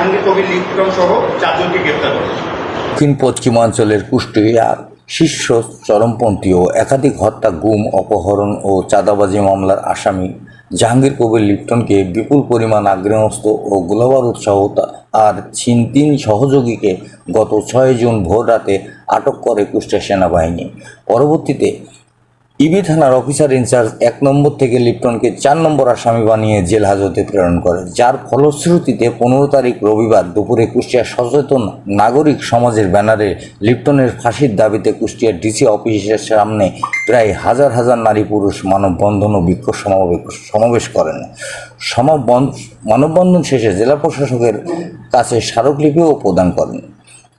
জাহাঙ্গীর কবির সহ চারজনকে গ্রেপ্তার করেছে। দক্ষিণ পশ্চিমাঞ্চলের কুষ্টিয়ার শীর্ষ চরমপন্থী ও একাধিক হত্যা, গুম, অপহরণ ও চাঁদাবাজি মামলার আসামি জাহাঙ্গীর কবির লিপ্টনকে বিপুল পরিমাণ আগ্নেয়াস্ত্র ও গোলাবারুদ সহ আর ছিন তিন সহযোগীকে গত ছয় জুন ভোর রাতে আটক করে কুষ্টিয়া সেনাবাহিনী। পরবর্তীতে ইবি থানার অফিসার ইনচার্জ এক নম্বর থেকে লিপ্টনকে চার নম্বর আসামি বানিয়ে জেল হাজতে প্রেরণ করে, যার ফলশ্রুতিতে পনেরো তারিখ রবিবার দুপুরে কুষ্টিয়া সচেতন নাগরিক সমাজের ব্যানারে লিপ্টনের ফাঁসির দাবিতে কুষ্টিয়া ডিসি অফিসের সামনে প্রায় হাজার হাজার নারী পুরুষ মানববন্ধন ও বিক্ষোভ সমাবেশ সমাবেশ করেন। সমাবন মানববন্ধন শেষে জেলা প্রশাসকের কাছে স্মারকলিপিও প্রদান করেন।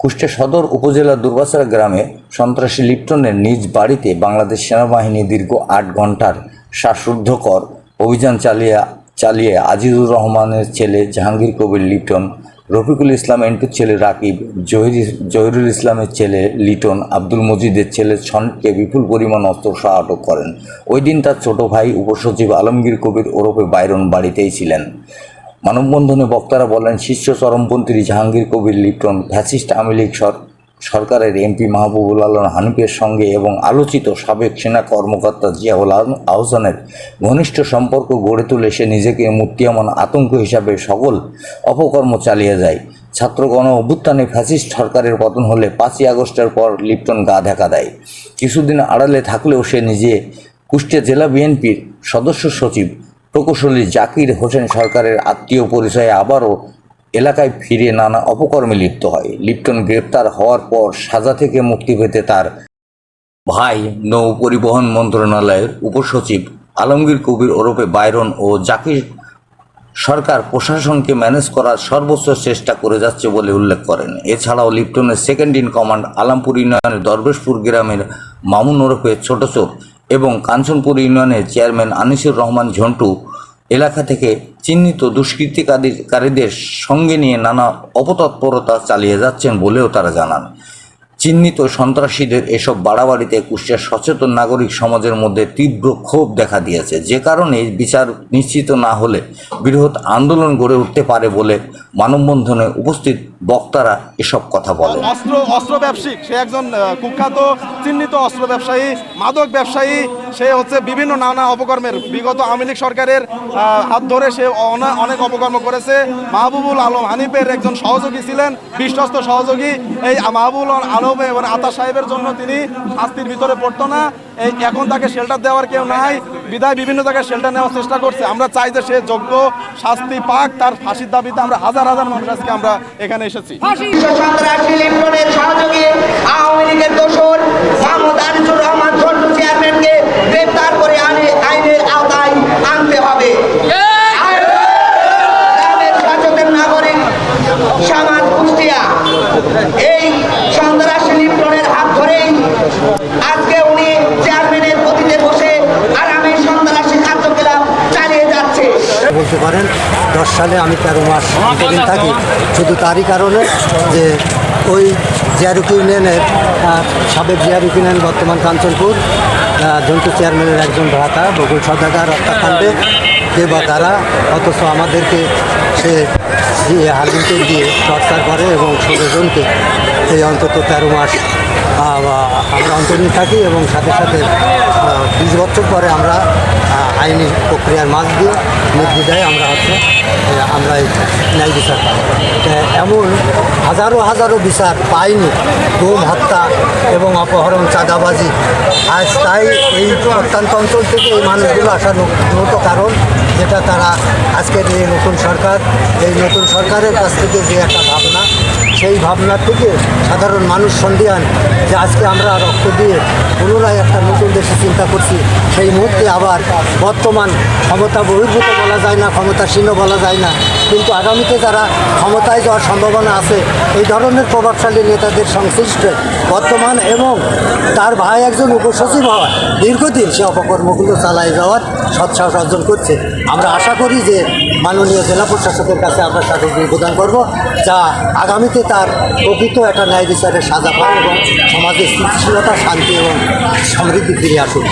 কুষ্টিয়া সদর উপজেলার দুর্বাসরা গ্রামে সন্ত্রাসী লিপ্টনের নিজ বাড়িতে বাংলাদেশ সেনাবাহিনী দীর্ঘ আট ঘণ্টার শ্বাসরুদ্ধকর অভিযান চালিয়ে চালিয়ে আজিজুর রহমানের ছেলে জাহাঙ্গীর কবির লিপ্টন রফিকুল ইসলাম এন্টুর ছেলে রাকিব, জহির, জহিরুল ইসলামের ছেলে লিটন, আব্দুল মজিদের ছেলে ছনকে বিপুল পরিমাণ অস্ত্র অস্ত্রসহ আটক করেন। ওই দিন তার ছোট ভাই উপসচিব আলমগীর কবির ওরফে বাইরন বাড়িতেই ছিলেন। মানববন্ধনে বক্তারা বলেন শীর্ষ চরমপন্থী জাহাঙ্গীর কবির লিপ্টন ফ্যাসিস্ট আওয়ামী লীগ সরকারের এমপি মাহবুবুল আলম হানিফের সঙ্গে এবং আলোচিত সাবেক সেনা কর্মকর্তা জিয়াউল আহসানের ঘনিষ্ঠ সম্পর্ক গড়ে তুলে সে নিজেকে মূর্তিয়ামান আতঙ্ক হিসাবে সকল অপকর্ম চালিয়ে যায়। ছাত্র গণ অভ্যুত্থানে ফ্যাসিস্ট সরকারের পতন হলে পাঁচই আগস্টের পর লিপ্টন গা দেখা দেয়। কিছুদিন আড়ালে থাকলেও সে নিজে কুষ্টিয়া জেলা বিএনপির সদস্য সচিব। প্রকৌশলী জাকির হোসেন সরকারের আত্মীয় পরিচয়ে আবারও এলাকায় ফিরে নানা অপকর্মে লিপ্ত হয়। লিপ্টন গ্রেপ্তার হওয়ার পর সাজা থেকে মুক্তি পেতে তার ভাই, নৌ পরিবহন মন্ত্রণালয়ের উপসচিব আলমগীর কবির ওরফে বাইরন ও জাকির সরকার প্রশাসনকে ম্যানেজ করার সর্বোচ্চ চেষ্টা করে যাচ্ছে বলে উল্লেখ করেন। এছাড়াও লিপ্টনের সেকেন্ড ইন কমান্ড আলামপুর ইউনিয়নের দরবেশপুর গ্রামের মামুন ওরফে ছোট চোর এবং কাঞ্চনপুর ইউনিয়নের চেয়ারম্যান আনিসুর রহমান ঝন্টু এলাকা থেকে চিহ্নিত দুষ্কৃতিকারীদের সঙ্গে নিয়ে নানা অপতৎপরতা চালিয়ে যাচ্ছেন বলেও তারা জানান। চিহ্নিত সন্ত্রাসীদের এসব বাড়াবাড়িতে কুষ্টিয়ার সচেতন নাগরিক সমাজের মধ্যে তীব্র ক্ষোভ দেখা দিয়েছে। যে কারণে বিচার নিশ্চিত না হলে বৃহৎ আন্দোলন গড়ে উঠতে পারে বলে মানববন্ধনে উপস্থিত বক্তারা এসব কথা বলে অস্ত্র অস্ত্র ব্যবসায়িক, সে একজন কুখ্যাত, চিহ্নিত অস্ত্র ব্যবসায়ী, মাদক ব্যবসায়ী সে হচ্ছে বিভিন্ন নানা অপকর্মের, বিগত আওয়ামী লীগ সরকারের হাত ধরে সে অনেক অপকর্ম করেছে। মাহবুবুল আলম হানিফের একজন সহযোগী ছিলেন, বিশ্বস্ত সহযোগী। এই মাহবুবুল আলম এবং আতা সাহেবের জন্য তিনি শাস্তির ভিতরে পড়তো না। এই এখন তাকে শেল্টার দেওয়ার কেউ নাই। বিদায় বিভিন্ন জায়গায় শেল্টার নেওয়ার চেষ্টা করছে। আমরা চাই যে সে যোগ্য শাস্তি পাক। তার ফাঁসির দাবিতে আমরা হাজার হাজার মানুষ আজকে আমরা এখানে এসেছি। সহযোগী আওয়ামী লীগের দোষর রহমান গ্রেপ্তার করে আনে, আইনের আওতায় আনতে হবে। সচেতন নাগরিক সমাজ কুষ্টিয়া। এই সন্ত্রাসী লিপ্টনের হাত ধরেই আজকে উনি চেয়ারম্যানের গতিতে বসে আরামে সন্ত্রাসী কার্যকলাপ চালিয়ে যাচ্ছে। বলতে পারেন, দশ সালে আমি তেরো মাস থাকি। শুধু তারই কারণে যে ওই জিয়ারুক ইউনিয়নের সাবেক জিয়ারুক ইউনিয়ন বর্তমান কাঞ্চনপুর জন্তু চেয়ারম্যানের একজন ভ্রাতা বকুল সদাগার হত্যাকাণ্ডে যে বা তারা অথচ আমাদেরকে সে হারবিনকে দিয়ে টর্চার করে এবং ষোলো জনকে এই অন্তত তেরো মাস আমরা অন্তর্নী থাকি এবং সাথে সাথে বিশ বছর পরে আমরা আইনি প্রক্রিয়ার মাছ দিয়ে নির্দ্বিধায় আমরা হচ্ছে আমরা ন্যায় বিচার পাই এমন হাজারো হাজারো বিচার পাইনি। গুম হত্যা এবং অপহরণ, চাঁদাবাজি। আজ তাই এই প্রত্যন্ত অঞ্চল থেকে এই মানুষগুলো আসার মূলত কারণ, যেটা তারা আজকের এই নতুন সরকার। এই নতুন সরকারের কাছ থেকে যে একটা ভাবনা সেই ভাবনা থেকে সাধারণ মানুষ সন্ধিয়ান যে আজকে আমরা রক্ত দিয়ে পুনরায় একটা নতুন দেশে চিন্তা করছি। সেই মুহূর্তে আবার বর্তমান ক্ষমতা বহির্ভূত বলা যায় না ক্ষমতাসীন বলা যায় না। কিন্তু আগামীতে যারা ক্ষমতায় যাওয়ার সম্ভাবনা আছে, এই ধরনের প্রভাবশালী নেতাদের সংশ্লিষ্ট বর্তমান এবং তার ভাই একজন উপসচিব হওয়া দীর্ঘদিন সে অপকর্মগুলো চালায় যাওয়ার সৎসাহস অর্জন করছে। আমরা আশা করি যে মাননীয় জেলা প্রশাসকের কাছে আমরা স্মারকলিপি প্রদান করব, যা আগামীতে তার প্রকৃত একটা ন্যায় বিচারের সাজা পায় এবং সমাজে স্থিতিশীলতা, শান্তি এবং সমৃদ্ধি ফিরে আসুক।